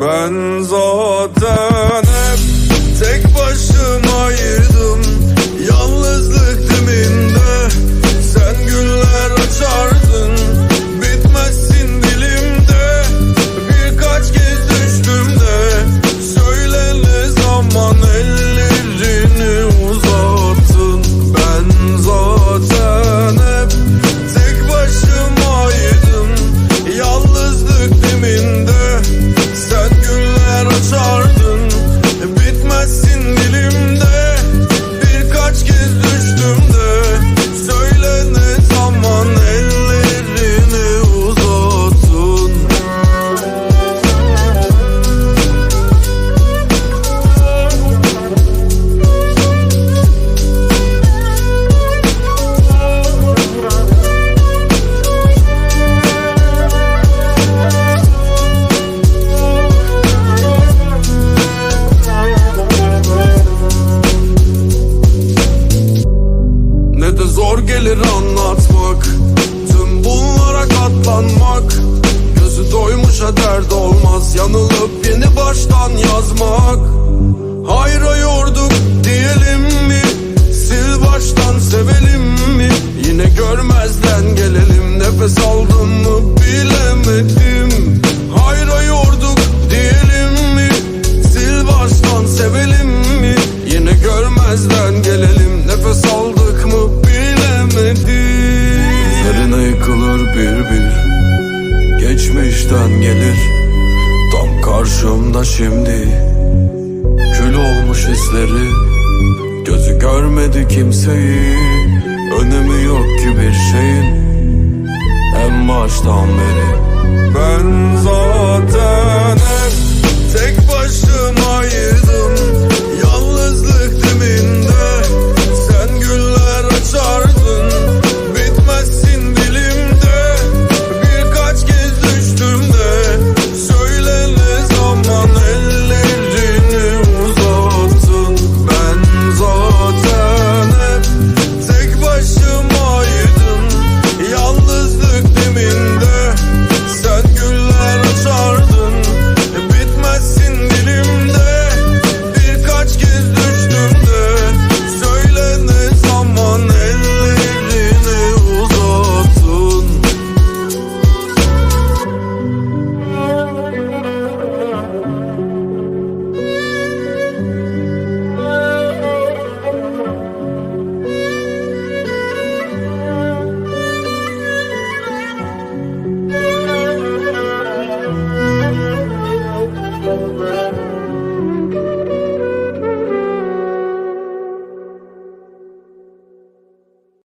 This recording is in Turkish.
Ben zaten hep tek başımaydım zor gelir anlatmak Tüm bunlara katlanmak. Gözü doymuşa dert olmaz Yanılıp yeni baştan yazmak. Hayra yorduk diyelim mi? Sil baştan sevelim mi? Yine görmezden gelelim Nefes aldım mı bilemedim karşımda şimdi Kül olmuş hisleri. Gözü görmedi kimseyi. Önemi yok ki bir şeyin. En baştan beri. Ben zaten hep tek başımayım